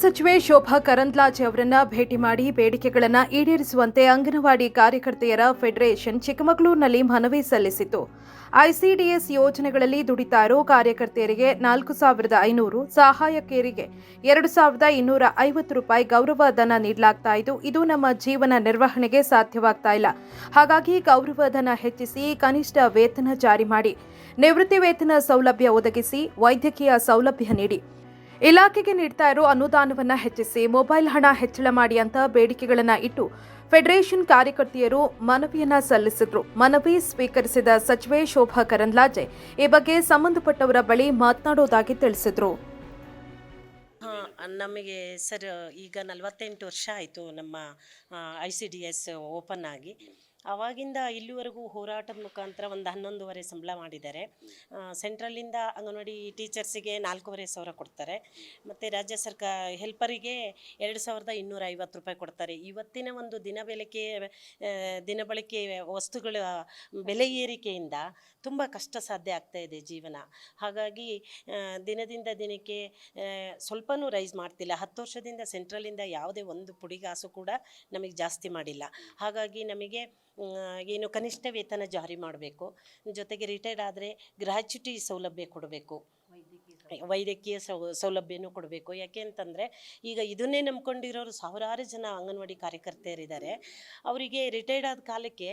ಸಚಿವೆ ಶೋಭಾ ಕರಂದ್ಲಾಜೆ ಅವರನ್ನ ಭೇಟಿ ಮಾಡಿ ಬೇಡಿಕೆಗಳನ್ನು ಈಡೇರಿಸುವಂತೆ ಅಂಗನವಾಡಿ ಕಾರ್ಯಕರ್ತೆಯರ ಫೆಡರೇಷನ್ ಚಿಕ್ಕಮಗಳೂರಿನಲ್ಲಿ ಮನವಿ ಸಲ್ಲಿಸಿತು ಐಸಿಡಿಎಸ್ ಯೋಜನೆಗಳಲ್ಲಿ ದುಡಿತಾ ಇರೋ ಕಾರ್ಯಕರ್ತೆಯರಿಗೆ ನಾಲ್ಕು ಸಾವಿರದ ಐನೂರು ಸಹಾಯಕಿಯರಿಗೆ ಎರಡು ಸಾವಿರದ ಇನ್ನೂರ ಐವತ್ತು ರೂಪಾಯಿ ಗೌರವ ಧನ ನೀಡಲಾಗ್ತಾ ಇದ್ದು, ಇದು ನಮ್ಮ ಜೀವನ ನಿರ್ವಹಣೆಗೆ ಸಾಧ್ಯವಾಗ್ತಾ ಇಲ್ಲ. ಹಾಗಾಗಿ ಗೌರವ ಧನ ಹೆಚ್ಚಿಸಿ ಕನಿಷ್ಠ ವೇತನ ಜಾರಿ ಮಾಡಿ. ನಿವೃತ್ತಿ ವೇತನ ಸೌಲಭ್ಯ ಒದಗಿಸಿ ವೈದ್ಯಕೀಯ ಸೌಲಭ್ಯ ನೀಡಿ. ಇಲಾಖೆಗೆ ನೀಡ್ತಾ ಇರೋ ಅನುದಾನವನ್ನ ಹೆಚ್ಚಿಸಿ ಮೊಬೈಲ್ ಹಣ ಹೆಚ್ಚಳ ಮಾಡಿ ಅಂತ ಬೇಡಿಕೆಗಳನ್ನು ಇಟ್ಟು ಫೆಡರೇಷನ್ ಕಾರ್ಯಕರ್ತೆಯರು ಮನವಿಯನ್ನ ಸಲ್ಲಿಸಿದ್ರು. ಮನವಿ ಸ್ವೀಕರಿಸಿದ ಸಚಿವೆ ಶೋಭಾ ಕರಂದ್ಲಾಜೆ ಈ ಬಗ್ಗೆ ಸಂಬಂಧಪಟ್ಟವರ ಬಳಿ ಮಾತನಾಡೋದಾಗಿ ತಿಳಿಸಿದ್ರು. ನಮಗೆ ಸರ್, ಈಗ ನಲವತ್ತೆಂಟು ವರ್ಷ ಆಯಿತು ನಮ್ಮ I C D S open ಆಗಿ. ಆವಾಗಿಂದ ಇಲ್ಲಿವರೆಗೂ ಹೋರಾಟದ ಮುಖಾಂತರ ಒಂದು ಹನ್ನೊಂದುವರೆ ಸಂಬಳ ಮಾಡಿದ್ದಾರೆ. ಸೆಂಟ್ರಲಿಂದ ಅಂಗನವಾಡಿ ಟೀಚರ್ಸಿಗೆ ನಾಲ್ಕೂವರೆ ಸಾವಿರ ಕೊಡ್ತಾರೆ. ಮತ್ತು ರಾಜ್ಯ ಸರ್ಕಾರ ಹೆಲ್ಪರಿಗೆ ಎರಡು ಸಾವಿರದ ಇನ್ನೂರ ಐವತ್ತು ರೂಪಾಯಿ ಕೊಡ್ತಾರೆ. ಇವತ್ತಿನ ಒಂದು ದಿನ ಬೆಳಕೆ ದಿನ ಬಳಕೆ ವಸ್ತುಗಳ ಬೆಲೆ ಏರಿಕೆಯಿಂದ ತುಂಬ ಕಷ್ಟ ಸಾಧ್ಯ ಆಗ್ತಾ ಇದೆ ಜೀವನ. ಹಾಗಾಗಿ ದಿನದಿಂದ ದಿನಕ್ಕೆ ಸ್ವಲ್ಪನೂ ರೈಸ್ ಮಾಡ್ತಿಲ್ಲ. ಹತ್ತು ವರ್ಷದಿಂದ ಸೆಂಟ್ರಲಿಂದ ಯಾವುದೇ ಒಂದು ಪುಡಿಗಾಸು ಕೂಡ ನಮಗೆ ಜಾಸ್ತಿ ಮಾಡಿಲ್ಲ. ಹಾಗಾಗಿ ನಮಗೆ ಏನು ಕನಿಷ್ಠ ವೇತನ ಜಾರಿ ಮಾಡಬೇಕು. ಜೊತೆಗೆ ರಿಟೈರ್ಡ್ ಆದರೆ ಗ್ರಾಚ್ಯುಟಿ ಸೌಲಭ್ಯ ಕೊಡಬೇಕು. ವೈದ್ಯಕೀಯ ಸೌ ಸೌಲಭ್ಯನೂ ಕೊಡಬೇಕು. ಯಾಕೆ ಅಂತಂದರೆ ಈಗ ಇದನ್ನೇ ನಂಬ್ಕೊಂಡಿರೋರು ಸಾವಿರಾರು ಜನ ಅಂಗನವಾಡಿ ಕಾರ್ಯಕರ್ತೆಯರಿದ್ದಾರೆ. ಅವರಿಗೆ ರಿಟೈರ್ಡ್ ಆದ ಕಾಲಕ್ಕೆ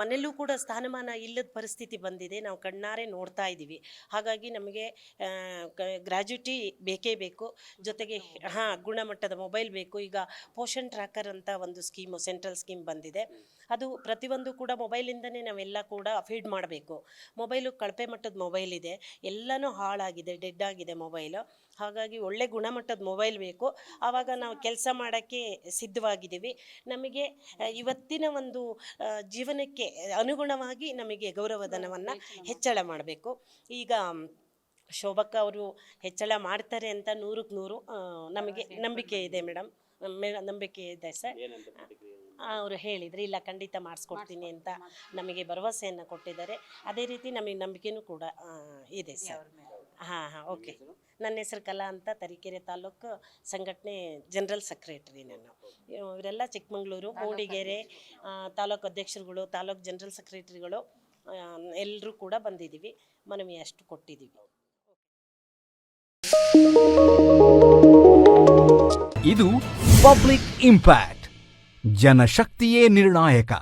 ಮನೆಯಲ್ಲೂ ಕೂಡ ಸ್ಥಾನಮಾನ ಇಲ್ಲದ ಪರಿಸ್ಥಿತಿ ಬಂದಿದೆ. ನಾವು ಕಣ್ಣಾರೆ ನೋಡ್ತಾ ಇದ್ದೀವಿ. ಹಾಗಾಗಿ ನಮಗೆ ಗ್ರ್ಯಾಜುಟಿ ಬೇಕೇ ಬೇಕು. ಜೊತೆಗೆ ಹಾಂ ಗುಣಮಟ್ಟದ ಮೊಬೈಲ್ ಬೇಕು. ಈಗ ಪೋಷನ್ ಟ್ರ್ಯಾಕರ್ ಅಂತ ಒಂದು ಸ್ಕೀಮು ಸೆಂಟ್ರಲ್ ಸ್ಕೀಮ್ ಬಂದಿದೆ. ಅದು ಪ್ರತಿಯೊಂದು ಕೂಡ ಮೊಬೈಲಿಂದನೇ ನಾವೆಲ್ಲ ಕೂಡ ಫೀಡ್ ಮಾಡಬೇಕು. ಮೊಬೈಲು ಕಳಪೆ ಮಟ್ಟದ ಮೊಬೈಲ್ ಇದೆ. ಎಲ್ಲನೂ ಹಾಳಾಗಿದೆ. ಡೆಡ್ ಆಗಿದೆ ಮೊಬೈಲು. ಹಾಗಾಗಿ ಒಳ್ಳೆ ಗುಣಮಟ್ಟದ ಮೊಬೈಲ್ ಬೇಕು. ಆವಾಗ ನಾವು ಕೆಲಸ ಮಾಡೋಕ್ಕೆ ಸಿದ್ಧವಾಗಿದ್ದೀವಿ. ನಮಗೆ ಇವತ್ತಿನ ಒಂದು ಜೀವನಕ್ಕೆ ಅನುಗುಣವಾಗಿ ನಮಗೆ ಗೌರವಧನವನ್ನು ಹೆಚ್ಚಳ ಮಾಡಬೇಕು. ಈಗ ಶೋಭಕ್ಕ ಅವರು ಹೆಚ್ಚಳ ಮಾಡ್ತಾರೆ ಅಂತ ನೂರಕ್ಕೆ ನೂರು ನಮಗೆ ನಂಬಿಕೆ ಇದೆ ಮೇಡಮ್. ನಂಬಿಕೆ ಇದೆ ಸರ್. ಅವರು ಹೇಳಿದರೆ ಇಲ್ಲ ಖಂಡಿತ ಮಾಡಿಸ್ಕೊಡ್ತೀನಿ ಅಂತ ನಮಗೆ ಭರವಸೆಯನ್ನು ಕೊಟ್ಟಿದ್ದಾರೆ. ಅದೇ ರೀತಿ ನಮಗೆ ನಂಬಿಕೆನೂ ಕೂಡ ಇದೆ ಸರ್. ಹಾಂ ಹಾಂ ಓಕೆ. ನನ್ನ ಹೆಸರು ಕಲಾ ಅಂತ ತರೀಕೆರೆ ತಾಲೂಕು ಸಂಘಟನೆ ಜನರಲ್ ಸೆಕ್ರೆಟರಿ ನಾನು. ಇವರೆಲ್ಲ ಚಿಕ್ಕಮಗಳೂರು ಮೂಡಿಗೆರೆ ತಾಲೂಕು ಅಧ್ಯಕ್ಷರುಗಳು ತಾಲೂಕು ಜನರಲ್ ಸೆಕ್ರೆಟರಿಗಳು ಎಲ್ಲರೂ ಕೂಡ ಬಂದಿದ್ದೀವಿ. ಮನವಿ ಅಷ್ಟು ಕೊಟ್ಟಿದ್ದೀವಿ. ಇದು ಪಬ್ಲಿಕ್ ಇಂಪ್ಯಾಕ್ಟ್ ಜನಶಕ್ತಿಯೇ ನಿರ್ಣಾಯಕ.